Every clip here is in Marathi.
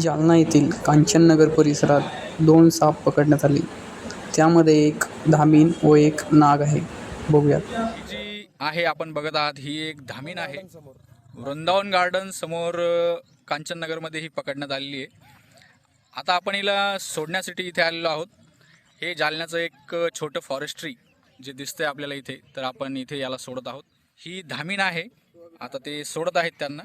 जालना येथील कांचननगर परिसरात दोन साप पकडण्यात आले. त्यामध्ये एक धामीन व एक नाग आहे. बघूयात. जी आहे आपण बघत आहात ही एक धामीन आहे. वृंदावन गार्डन समोर कांचननगरमध्ये ही पकडण्यात आलेली आहे. आता आपण हिला सोडण्यासाठी इथे आलेलो आहोत. हे जालन्याचं एक छोटं फॉरेस्ट्री जे दिसतंय आपल्याला इथे तर आपण इथे याला सोडत आहोत. ही धामीन आहे. आता ते सोडत आहेत त्यांना.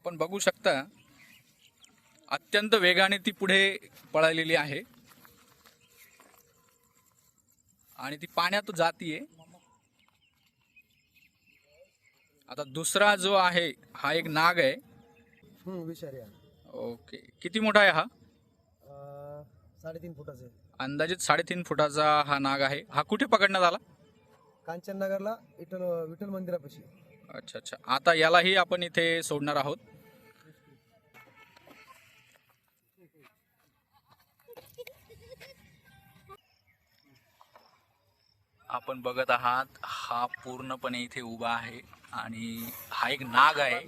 आपण बघू शकता अत्यंत वेगाने ती पुढे पळालेली आहे. आणि ती पाण्यात जातीये. आता दुसरा जो आहे हा एक नाग आहे. विषारी ओके. किती मोठा आहे हा? साडेतीन फुटाचे अंदाजित साडेतीन फुटाचा हा नाग आहे. हा कुठे पकडण्यात आला? कांचननगरला विठ्ठल विठ्ठल मंदिरापाशी. अच्छा अच्छा. आता यालाही आपण इथे सोडणार आहोत. आपण बघत आहात हा पूर्णपणे इथे उभा आहे आणि हा एक नाग आहे.